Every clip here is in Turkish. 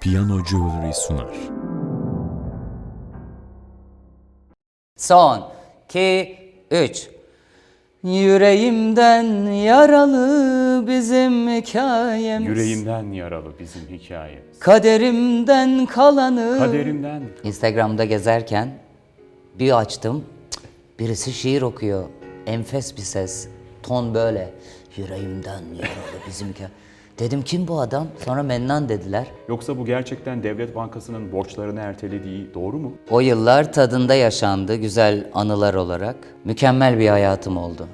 Piyano Jewelry sunar. Son, iki, üç. Yüreğimden yaralı bizim hikayemiz. Yüreğimden yaralı bizim hikayemiz. Kaderimden kalanı. Kaderimden Instagram'da gezerken bir açtım. Birisi şiir okuyor. Enfes bir ses. Ton böyle. Yüreğimden yaralı bizim hikaye. Dedim kim bu adam? Sonra Mennan dediler. Yoksa bu gerçekten Devlet Bankası'nın borçlarını ertelediği doğru mu? O yıllar tadında yaşandı güzel anılar olarak. Mükemmel bir hayatım oldu.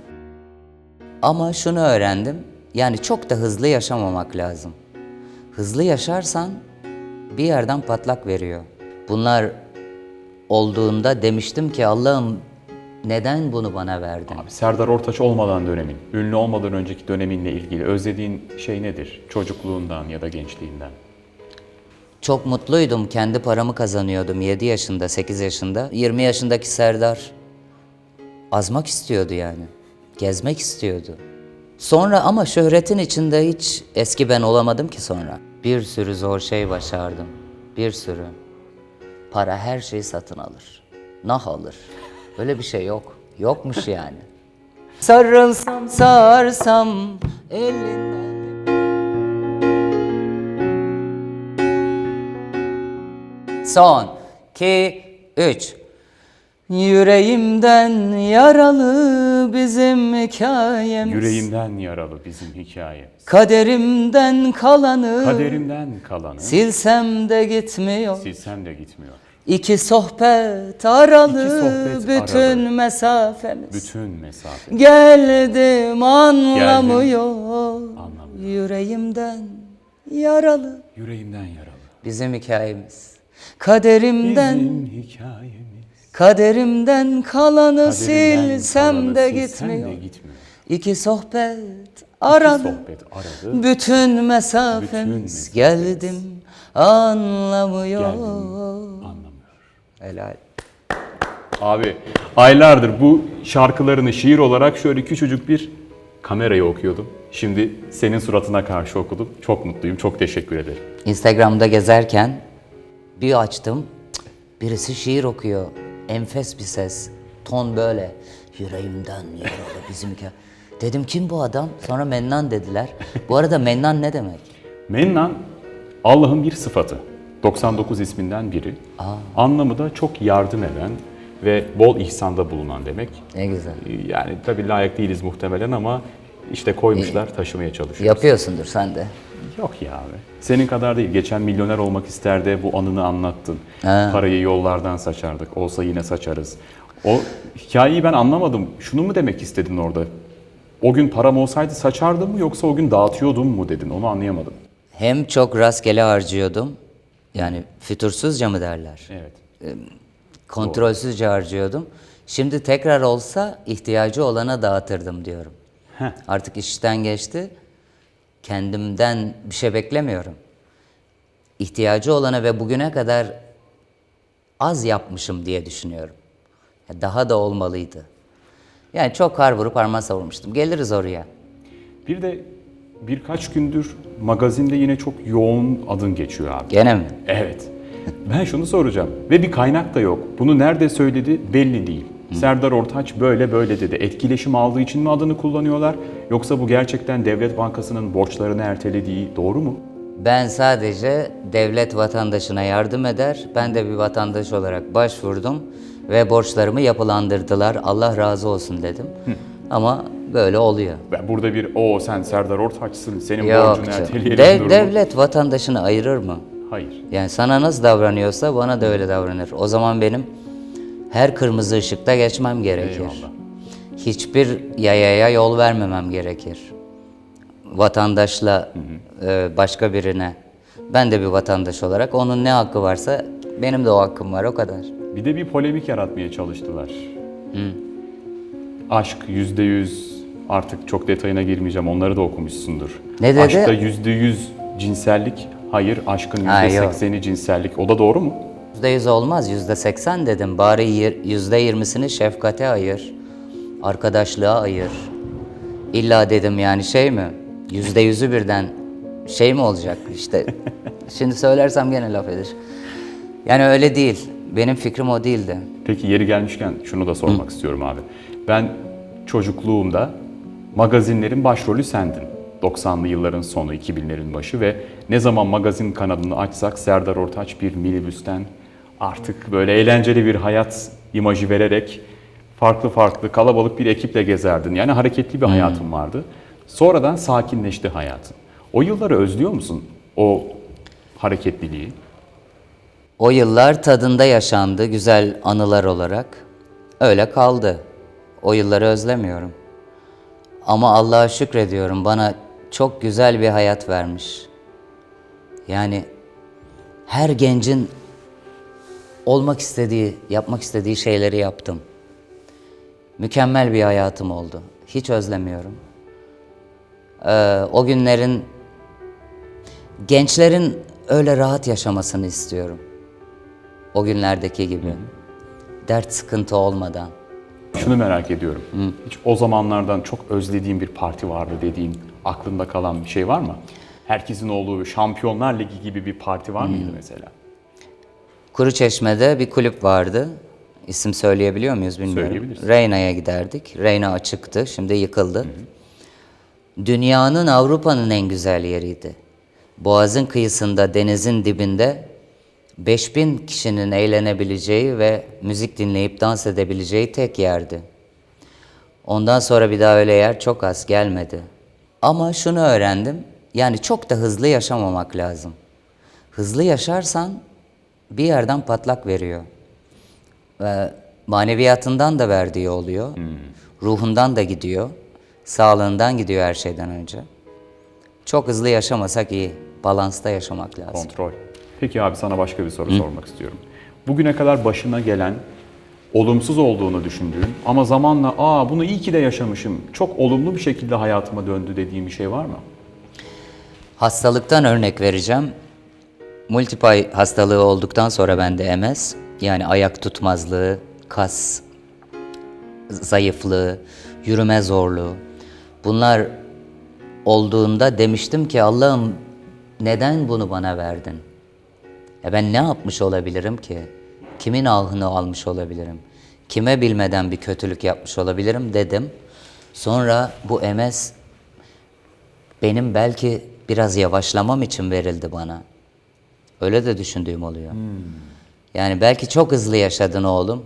Ama şunu öğrendim. Yani çok da hızlı yaşamamak lazım. Hızlı yaşarsan bir yerden patlak veriyor. Bunlar olduğunda demiştim ki Allah'ım neden bunu bana verdin? Abi Serdar Ortaç olmadan dönemin, ünlü olmadan önceki döneminle ilgili özlediğin şey nedir? Çocukluğundan ya da gençliğinden. Çok mutluydum. Kendi paramı kazanıyordum 7 yaşında, 8 yaşında. 20 yaşındaki Serdar azmak istiyordu yani. Gezmek istiyordu. Sonra ama şöhretin içinde hiç eski ben olamadım ki sonra. Bir sürü zor şey başardım. Bir sürü. Para her şeyi satın alır. Nah alır. Böyle bir şey yok. Yokmuş yani. Sarılsam sarsam elinden Son, iki, üç. Yüreğimden yaralı bizim hikayemiz. Yüreğimden yaralı bizim hikayemiz. Kaderimden kalanı. Kaderimden kalanı Silsem de gitmiyor. silsem de gitmiyor. İki sohbet aralı. İki sohbet bütün aralı. mesafemiz. Bütün mesafe. Geldim anlamıyor. anlamıyor. Yüreğimden yaralı. Yüreğimden yaralı. Bizim hikayemiz. Kaderimden Bizim hikayemiz. Kaderimden kalanı Kaderimden silsem kalanı de silsem gitmiyor. de gitmiyor. İki sohbet aralı. sohbet aradı. Bütün mesafemiz Bütün mesafemiz. geldim anlamıyor. Geldim, anlamıyor. Helal. Abi aylardır bu şarkılarını şiir olarak şöyle küçücük bir kameraya okuyordum. Şimdi senin suratına karşı okudum. Çok mutluyum. Çok teşekkür ederim. Instagram'da gezerken bir açtım. Birisi şiir okuyor. Enfes bir ses. Ton böyle. Yüreğimden yaralı bizim hikaye. Dedim kim bu adam? Sonra Mennan dediler. Bu arada Mennan ne demek? Mennan Allah'ın bir sıfatı. 99 isminden biri. Anlamı da çok yardım eden ve bol ihsanda bulunan demek. Ne güzel. Yani tabii layık değiliz muhtemelen ama işte koymuşlar, taşımaya çalışıyoruz. Yapıyorsundur sen de. Yok ya abi. Senin kadar değil. Geçen milyoner olmak isterdi bu anını anlattın. Ha. Parayı yollardan saçardık. Olsa yine saçarız. O hikayeyi ben anlamadım. Şunu mu demek istedin orada? O gün param olsaydı saçardım mı yoksa o gün dağıtıyordum mu dedin? Onu anlayamadım. Hem çok rastgele harcıyordum. Yani fütursuzca mı derler? Evet. Kontrolsüzce harcıyordum. Şimdi tekrar olsa ihtiyacı olana dağıtırdım diyorum. Heh. Artık işten geçti. Kendimden bir şey beklemiyorum. İhtiyacı olana ve bugüne kadar az yapmışım diye düşünüyorum. Daha da olmalıydı. Yani çok kar vurup parmağı savurmuştum. Geliriz oraya. Bir de birkaç gündür magazinde yine çok yoğun adın geçiyor abi. Gene mi? Evet. Ben şunu soracağım. Ve bir kaynak da yok. Bunu nerede söyledi belli değil. Serdar Ortaç böyle böyle dedi. Etkileşim aldığı için mi adını kullanıyorlar? Yoksa bu gerçekten Devlet Bankası'nın borçlarını ertelediği doğru mu? Ben sadece devlet vatandaşına yardım eder. Ben de bir vatandaş olarak başvurdum ve borçlarımı yapılandırdılar. Allah razı olsun dedim. Ama böyle oluyor. Ben burada bir o sen Serdar Ortaç'sın senin Yok borcunu canım. erteleyelim Dev- durumu. devlet vatandaşını ayırır mı? Hayır. Yani sana nasıl davranıyorsa bana da öyle davranır. O zaman benim her kırmızı ışıkta geçmem gerekir. Eyvallah. Hiçbir yayaya yol vermemem gerekir. Vatandaşla e, başka birine. Ben de bir vatandaş olarak onun ne hakkı varsa benim de o hakkım var o kadar. Bir de bir polemik yaratmaya çalıştılar. Aşk yüzde yüz artık çok detayına girmeyeceğim onları da okumuşsundur. Ne dedi? Aşkta yüzde yüz cinsellik hayır aşkın Ha, yüzde yok. sekseni cinsellik o da doğru mu? %100 olmaz, %80 dedim. Bari yir- %20'sini şefkate ayır, arkadaşlığa ayır. İlla dedim yani şey mi? %100'ü birden şey mi olacak işte Şimdi söylersem gene laf eder. Yani öyle değil. Benim fikrim o değildi. Peki yeri gelmişken şunu da sormak istiyorum abi. Ben çocukluğumda magazinlerin başrolü sendin. 90'lı yılların sonu, 2000'lerin başı ve ne zaman magazin kanalını açsak Serdar Ortaç bir minibüsten artık böyle eğlenceli bir hayat imajı vererek farklı farklı kalabalık bir ekiple gezerdin. Yani hareketli bir hayatın vardı. Sonradan sakinleşti hayatın. O yılları özlüyor musun? O hareketliliği. O yıllar tadında yaşandı güzel anılar olarak. Öyle kaldı. O yılları özlemiyorum. Ama Allah'a şükrediyorum bana çok güzel bir hayat vermiş. Yani her gencin olmak istediği, yapmak istediği şeyleri yaptım. Mükemmel bir hayatım oldu. Hiç özlemiyorum. Ee, o günlerin gençlerin öyle rahat yaşamasını istiyorum. O günlerdeki gibi. Dert sıkıntı olmadan. Şunu merak ediyorum. Hiç o zamanlardan çok özlediğin bir parti vardı dediğin aklında kalan bir şey var mı? Herkesin olduğu Şampiyonlar Ligi gibi bir parti var mıydı mesela? Kuruçeşme'de bir kulüp vardı. İsim söyleyebiliyor muyuz bilmiyorum. Söyleyebilirsin. Reyna'ya giderdik. Reyna açıktı, şimdi yıkıldı. Dünyanın, Avrupa'nın en güzel yeriydi. Boğaz'ın kıyısında, denizin dibinde 5000 kişinin eğlenebileceği ve müzik dinleyip dans edebileceği tek yerdi. Ondan sonra bir daha öyle yer çok az gelmedi. Ama şunu öğrendim. Yani çok da hızlı yaşamamak lazım. Hızlı yaşarsan bir yerden patlak veriyor. Ve maneviyatından da verdiği oluyor. Ruhundan da gidiyor. Sağlığından gidiyor her şeyden önce. Çok hızlı yaşamasak iyi. Balansta yaşamak lazım. Kontrol. Peki abi sana başka bir soru sormak istiyorum. Bugüne kadar başına gelen olumsuz olduğunu düşündüğün ama zamanla aa bunu iyi ki de yaşamışım, çok olumlu bir şekilde hayatıma döndü dediğin bir şey var mı? Hastalıktan örnek vereceğim. Multipay hastalığı olduktan sonra bende MS, yani ayak tutmazlığı, kas zayıflığı, yürüme zorluğu. Bunlar olduğunda demiştim ki Allah'ım neden bunu bana verdin? Ya ben ne yapmış olabilirim ki? Kimin ahını almış olabilirim? Kime bilmeden bir kötülük yapmış olabilirim dedim. Sonra bu MS benim belki biraz yavaşlamam için verildi bana. Öyle de düşündüğüm oluyor. Yani belki çok hızlı yaşadın oğlum.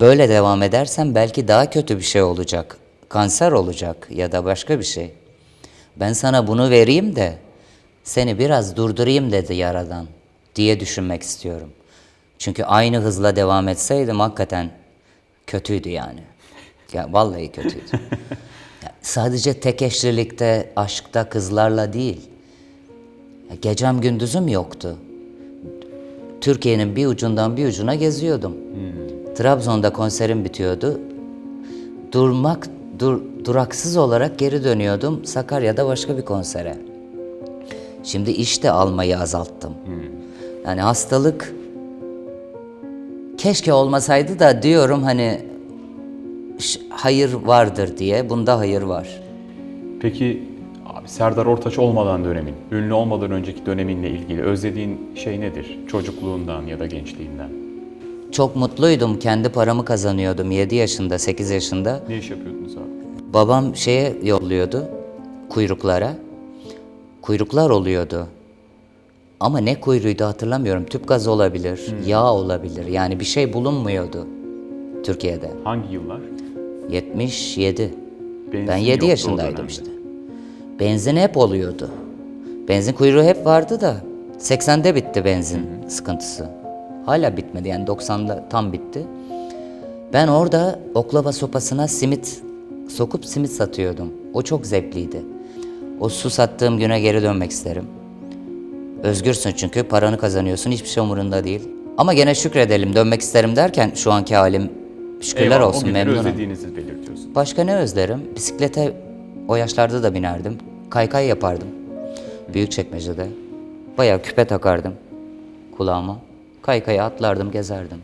Böyle devam edersen belki daha kötü bir şey olacak. Kanser olacak ya da başka bir şey. Ben sana bunu vereyim de seni biraz durdurayım dedi yaradan diye düşünmek istiyorum. Çünkü aynı hızla devam etseydim hakikaten kötüydü yani. Ya vallahi kötüydü. Ya sadece tek eşlilikte, aşkta, kızlarla değil. Ya gecem gündüzüm yoktu. Türkiye'nin bir ucundan bir ucuna geziyordum. Trabzon'da konserim bitiyordu. Durmak, dur, duraksız olarak geri dönüyordum Sakarya'da başka bir konsere. Şimdi iş de almayı azalttım. Yani hastalık keşke olmasaydı da diyorum hani hayır vardır diye. Bunda hayır var. Peki abi Serdar Ortaç olmadan dönemin, ünlü olmadan önceki döneminle ilgili özlediğin şey nedir? Çocukluğundan ya da gençliğinden. Çok mutluydum. Kendi paramı kazanıyordum 7 yaşında, 8 yaşında. Ne iş yapıyordunuz abi? Babam şeye yolluyordu kuyruklara. Kuyruklar oluyordu. Ama ne kuyruğuydu hatırlamıyorum. Tüp gaz olabilir, yağ olabilir. Yani bir şey bulunmuyordu Türkiye'de. Hangi yıllar? 77. Benzin ben 7 yoktu o yaşındaydım dönemde. işte. Benzin hep oluyordu. Benzin kuyruğu hep vardı da 80'de bitti benzin sıkıntısı. Hala bitmedi yani 90'da tam bitti. Ben orada oklava sopasına simit sokup simit satıyordum. O çok zevkliydi. O su sattığım güne geri dönmek isterim. Özgürsün çünkü paranı kazanıyorsun hiçbir şey umurunda değil. Ama gene şükredelim dönmek isterim derken şu anki halim şükürler Eyvallah, olsun memnunum. özlediğinizi belirtiyorsun. Başka ne özlerim? Bisiklete o yaşlarda da binerdim. Kaykay yapardım. Büyükçekmece'de. Bayağı küpe takardım kulağıma. Kaykaya atlardım, gezerdim.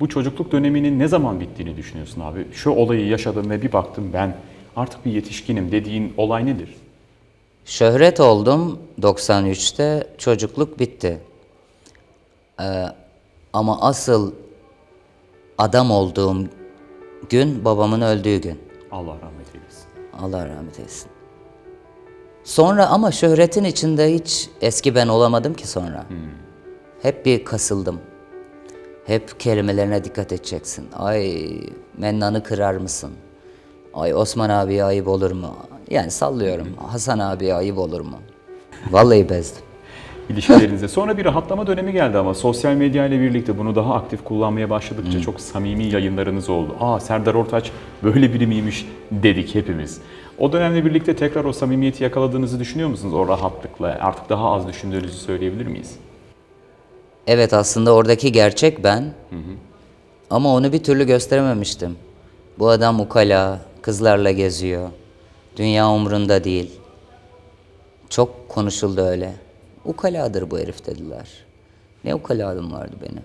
Bu çocukluk döneminin ne zaman bittiğini düşünüyorsun abi? Şu olayı yaşadım ve bir baktım ben artık bir yetişkinim dediğin olay nedir? Şöhret oldum 93'te, çocukluk bitti. Ee, ama asıl adam olduğum gün babamın öldüğü gün. Allah rahmet eylesin. Allah rahmet eylesin. Sonra ama şöhretin içinde hiç eski ben olamadım ki sonra. Hep bir kasıldım. Hep kelimelerine dikkat edeceksin. Ay Mennan'ı kırar mısın? Ay Osman abiye ayıp olur mu? Yani sallıyorum. Hasan abiye ayıp olur mu? Vallahi bezdim. ilişkilerinize. Sonra bir rahatlama dönemi geldi ama sosyal medya ile birlikte bunu daha aktif kullanmaya başladıkça çok samimi yayınlarınız oldu. Aa Serdar Ortaç böyle biri miymiş dedik hepimiz. O dönemle birlikte tekrar o samimiyeti yakaladığınızı düşünüyor musunuz? O rahatlıkla artık daha az düşündüğünüzü söyleyebilir miyiz? Evet aslında oradaki gerçek ben. Ama onu bir türlü gösterememiştim. Bu adam ukala, kızlarla geziyor. Dünya umrunda değil. Çok konuşuldu öyle. Ukaladır bu herif dediler. Ne ukalalım vardı benim.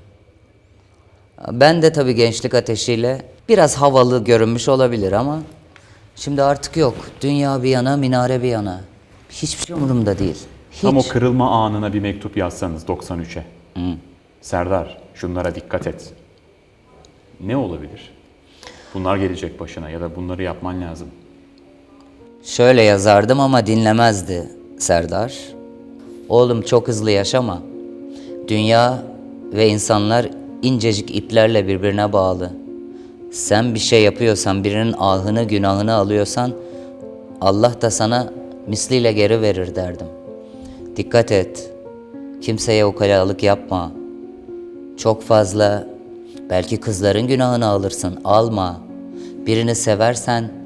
Ben de tabii gençlik ateşiyle biraz havalı görünmüş olabilir ama şimdi artık yok. Dünya bir yana, minare bir yana. Hiçbir şey umurumda değil. Hiç. Tam o kırılma anına bir mektup yazsanız 93'e. Serdar şunlara dikkat et. Ne olabilir? Bunlar gelecek başına ya da bunları yapman lazım. Şöyle yazardım ama dinlemezdi Serdar. Oğlum çok hızlı yaşama. Dünya ve insanlar incecik iplerle birbirine bağlı. Sen bir şey yapıyorsan, birinin ahını, günahını alıyorsan Allah da sana misliyle geri verir derdim. Dikkat et. Kimseye ukalalık yapma. Çok fazla belki kızların günahını alırsın. Alma. Birini seversen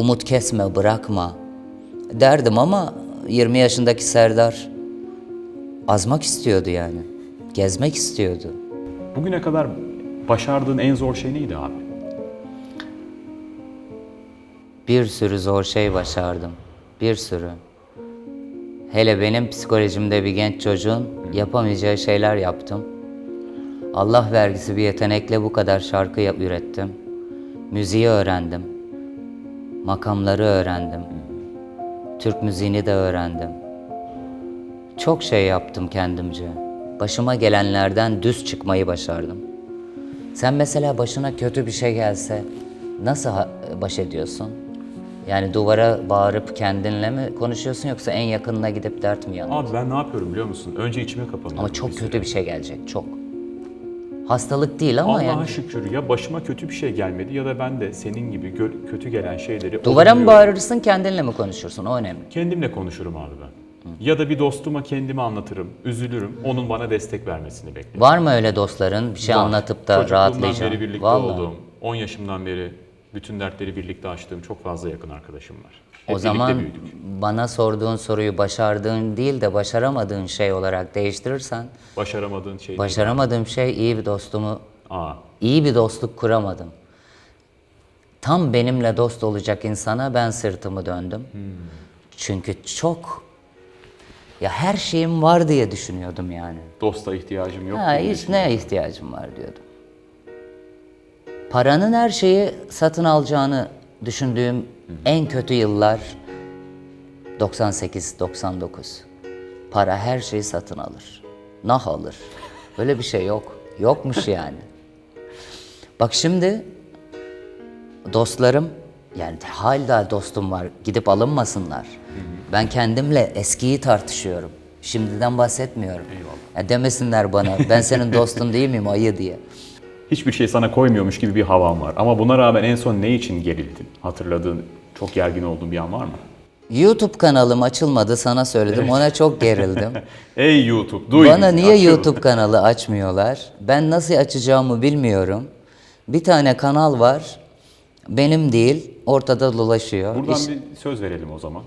umut kesme, bırakma derdim ama 20 yaşındaki Serdar azmak istiyordu yani. Gezmek istiyordu. Bugüne kadar başardığın en zor şey neydi abi? Bir sürü zor şey başardım. Bir sürü. Hele benim psikolojimde bir genç çocuğun yapamayacağı şeyler yaptım. Allah vergisi bir yetenekle bu kadar şarkı yap- ürettim. Müziği öğrendim. Makamları öğrendim. Türk müziğini de öğrendim. Çok şey yaptım kendimce. Başıma gelenlerden düz çıkmayı başardım. Sen mesela başına kötü bir şey gelse nasıl baş ediyorsun? Yani duvara bağırıp kendinle mi konuşuyorsun yoksa en yakınına gidip dert mi yanıyorsun? Abi ben ne yapıyorum biliyor musun? Önce içime kapanıyorum. Ama çok kötü bir şey gelecek, çok. Hastalık değil ama Allah'a yani. şükür ya başıma kötü bir şey gelmedi ya da ben de senin gibi gö- kötü gelen şeyleri Duvara mı olumluyorum. bağırırsın, kendinle mi konuşursun? O önemli. Kendimle konuşurum abi ben. Ya da bir dostuma kendimi anlatırım, üzülürüm, onun bana destek vermesini beklerim. Var mı öyle dostların bir şey Var. anlatıp da Çocukluğumdan rahatlayacağın? beri birlikte Vallahi. olduğum, 10 yaşımdan beri bütün dertleri birlikte açtığım çok fazla yakın arkadaşım var. Hep O zaman büyüdük. bana sorduğun soruyu başardığın değil de başaramadığın şey olarak değiştirirsen, Başaramadığın şey başaramadığım şey iyi bir dostumu Aa, iyi bir dostluk kuramadım. Tam benimle dost olacak insana ben sırtımı döndüm. Çünkü çok ya her şeyim var diye düşünüyordum yani. dosta ihtiyacım yok. Ha, hiç ne ihtiyacım var diyordum. Paranın her şeyi satın alacağını düşündüğüm en kötü yıllar 98-99. Para her şeyi satın alır. Nah alır. Böyle bir şey yok. Yokmuş yani. Bak şimdi dostlarım yani hala dostum var. Gidip alınmasınlar. Ben kendimle eskiyi tartışıyorum. Şimdiden bahsetmiyorum. Ya demesinler bana ben senin dostun değil miyim ayı diye. Hiçbir şey sana koymuyormuş gibi bir havan var. Ama buna rağmen en son ne için gerildin? Hatırladığın, çok gergin olduğun bir an var mı? YouTube kanalım açılmadı sana söyledim. Ona çok gerildim. Ey YouTube, duy Bana niye açıl. YouTube kanalı açmıyorlar? Ben nasıl açacağımı bilmiyorum. Bir tane kanal var. Benim değil. Ortada dolaşıyor. Buradan İş- bir söz verelim o zaman.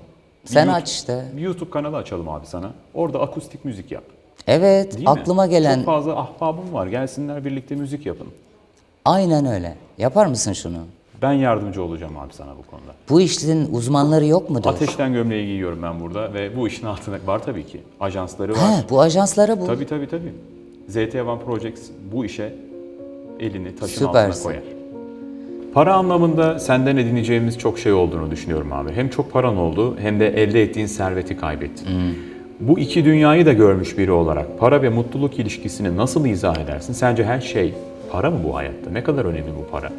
Bir Sen YouTube- aç işte. Bir YouTube kanalı açalım abi sana. Orada akustik müzik yap. Evet, Değil mi? aklıma gelen Çok fazla ahbabım var. Gelsinler birlikte müzik yapın. aynen öyle. Yapar mısın şunu? Ben yardımcı olacağım abi sana bu konuda. Bu işin uzmanları yok mudur? Ateşten gömleği giyiyorum ben burada ve bu işin altında var tabii ki. Ajansları var. He, bu ajanslara bu. Tabii tabii tabii. ZT One Projects bu işe elini taşın Süpersin. altına koyar. Para anlamında senden edineceğimiz çok şey olduğunu düşünüyorum abi. Hem çok paran oldu hem de elde ettiğin serveti kaybettin. Bu iki dünyayı da görmüş biri olarak para ve mutluluk ilişkisini nasıl izah edersin? Sence her şey para mı bu hayatta? Ne kadar önemli bu para?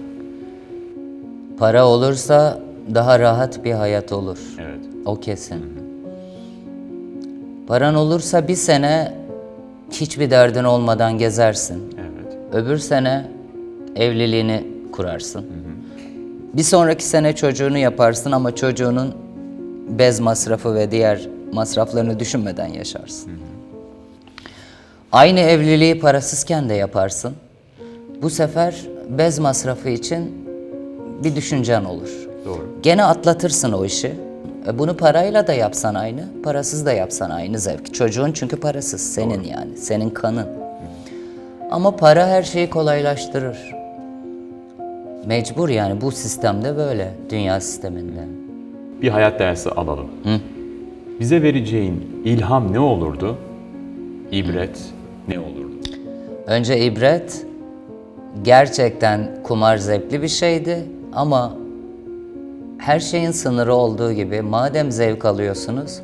Para olursa daha rahat bir hayat olur. Evet. O kesin. Paran olursa bir sene hiçbir derdin olmadan gezersin. Evet. Öbür sene evliliğini kurarsın. Bir sonraki sene çocuğunu yaparsın ama çocuğunun bez masrafı ve diğer masraflarını düşünmeden yaşarsın. Aynı evliliği parasızken de yaparsın. Bu sefer bez masrafı için bir düşüncen olur. Doğru. Gene atlatırsın o işi. E bunu parayla da yapsan aynı, parasız da yapsan aynı zevk. Çocuğun çünkü parasız, senin yani, senin kanın. Ama para her şeyi kolaylaştırır. Mecbur yani bu sistemde böyle, dünya sisteminde. Bir hayat dersi alalım. Bize vereceğin ilham ne olurdu? İbret ne olurdu? Önce ibret, gerçekten kumar zevkli bir şeydi ama her şeyin sınırı olduğu gibi madem zevk alıyorsunuz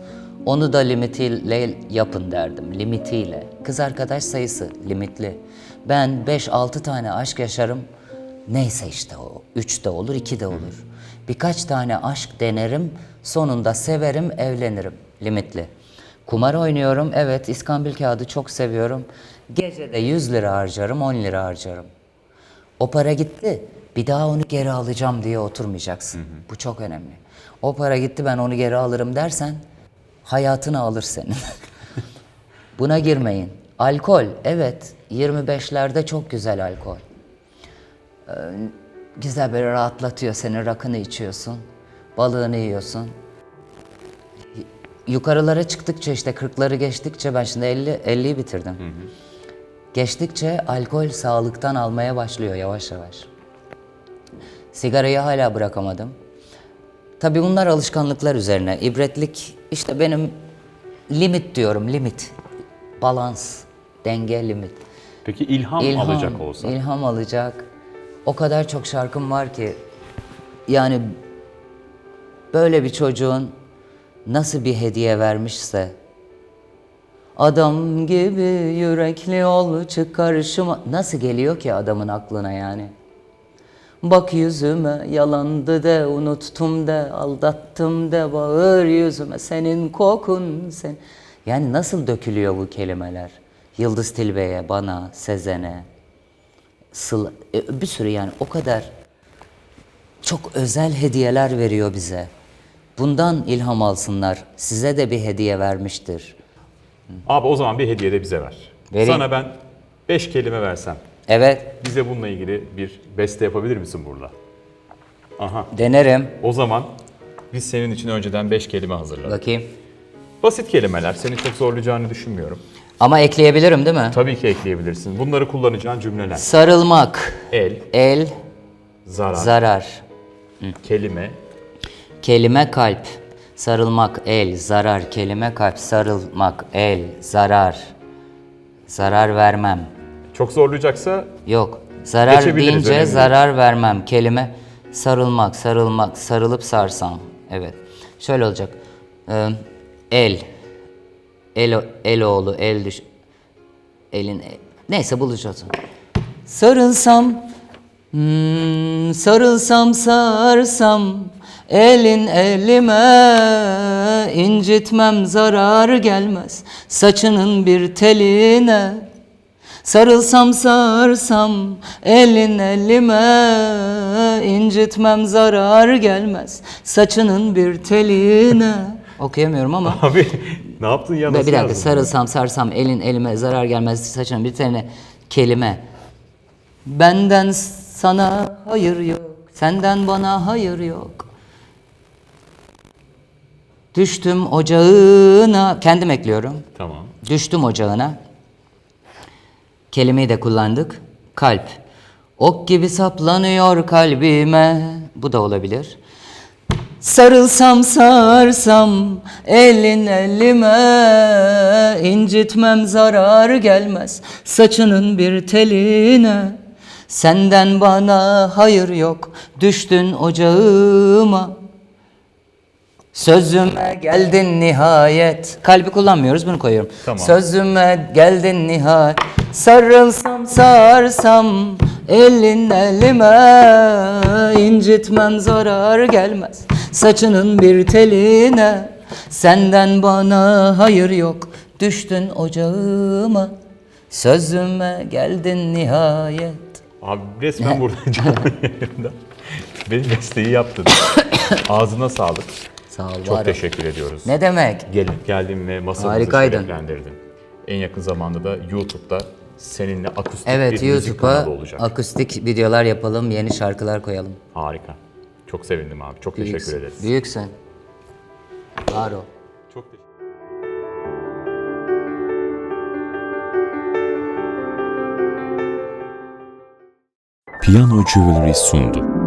onu da limitiyle yapın derdim. Limitiyle. Kız arkadaş sayısı limitli. Ben 5-6 tane aşk yaşarım. Neyse işte o. 3 de olur, 2 de olur. Birkaç tane aşk denerim. Sonunda severim, evlenirim. Limitli. Kumar oynuyorum. Evet iskambil kağıdı çok seviyorum. Gecede 100 lira harcarım, 10 lira harcarım. O para gitti. Bir daha onu geri alacağım diye oturmayacaksın. Bu çok önemli. O para gitti ben onu geri alırım dersen hayatını alır senin. Buna girmeyin. Alkol evet 25'lerde çok güzel alkol. Güzel böyle rahatlatıyor seni rakını içiyorsun. Balığını yiyorsun. Yukarılara çıktıkça işte 40'ları geçtikçe ben şimdi 50 50'yi bitirdim. Geçtikçe alkol sağlıktan almaya başlıyor yavaş yavaş. Sigarayı hala bırakamadım. Tabii bunlar alışkanlıklar üzerine. İbretlik işte benim limit diyorum limit. Balans, denge, limit. Peki ilham, alacak olsa? İlham alacak. O kadar çok şarkım var ki yani böyle bir çocuğun nasıl bir hediye vermişse adam gibi yürekli ol çık karşıma nasıl geliyor ki adamın aklına yani? Bak yüzüme yalandı de unuttum de aldattım de bağır yüzüme senin kokun sen. Yani nasıl dökülüyor bu kelimeler? Yıldız Tilbe'ye, bana, Sezen'e, Sıla, e, bir sürü yani o kadar çok özel hediyeler veriyor bize. Bundan ilham alsınlar. Size de bir hediye vermiştir. Abi o zaman bir hediye de bize ver. Vereyim. Sana ben 5 kelime versem. Evet, Bize bununla ilgili bir beste yapabilir misin burada? Aha. denerim. O zaman biz senin için önceden 5 kelime hazırladık. Bakayım. Basit kelimeler. Seni çok zorlayacağını düşünmüyorum. Ama ekleyebilirim değil mi? Tabii ki ekleyebilirsin. Bunları kullanacağın cümleler. Sarılmak, El, el, zarar, zarar, kelime, kelime kalp. Sarılmak, el, zarar, kelime kalp. Sarılmak, el, zarar. Zarar vermem. çok zorlayacaksa Yok. Zarar Geçebiliriz, deyince önemli değil. zarar vermem. Kelime sarılmak, sarılmak, sarılıp sarsam. Evet. Şöyle olacak. Ee, el. El, el oğlu, el düş. Elin, neyse bulacağız. Sarılsam, hmm, sarılsam sarsam, elin elime, incitmem zarar gelmez, saçının bir teline. Sarılsam sarsam elin elime incitmem zarar gelmez saçının bir teline. Okuyamıyorum ama. abi ne yaptın ya Ve bir dakika sarılsam sarsam elin elime zarar gelmez saçının bir teline kelime. Benden sana hayır yok. Senden bana hayır yok. Düştüm ocağına. Kendim ekliyorum. Tamam. Düştüm ocağına. Kelimeyi de kullandık. Kalp. Ok gibi saplanıyor kalbime. Bu da olabilir. Sarılsam sarsam elin elime incitmem zarar gelmez saçının bir teline. Senden bana hayır yok Düştün ocağıma Sözüme geldin nihayet. Kalbi kullanmıyoruz bunu koyuyorum. Tamam. Sözüme geldin nihayet. Sarılsam sarsam Elin elime. İncitmem zarar gelmez Saçının bir teline. Senden bana hayır yok Düştün ocağıma. Sözüme geldin nihayet. Abi resmen burada canlı yayında. Benim mesleği yaptın. Ağzına sağlık. Sağ ol Çok var teşekkür ediyoruz. Ne demek? Gelin, geldin ve masamızı Harikaydın. şereflendirdin. En yakın zamanda da YouTube'da seninle akustik Evet bir müzik YouTube'a kanalı olacak. akustik videolar yapalım, yeni şarkılar koyalım. Harika. Çok sevindim abi. Çok teşekkür Büyüksün. ederiz. Büyüksün. Var ol. Çok teşekkür Piyano Jewelry sundu.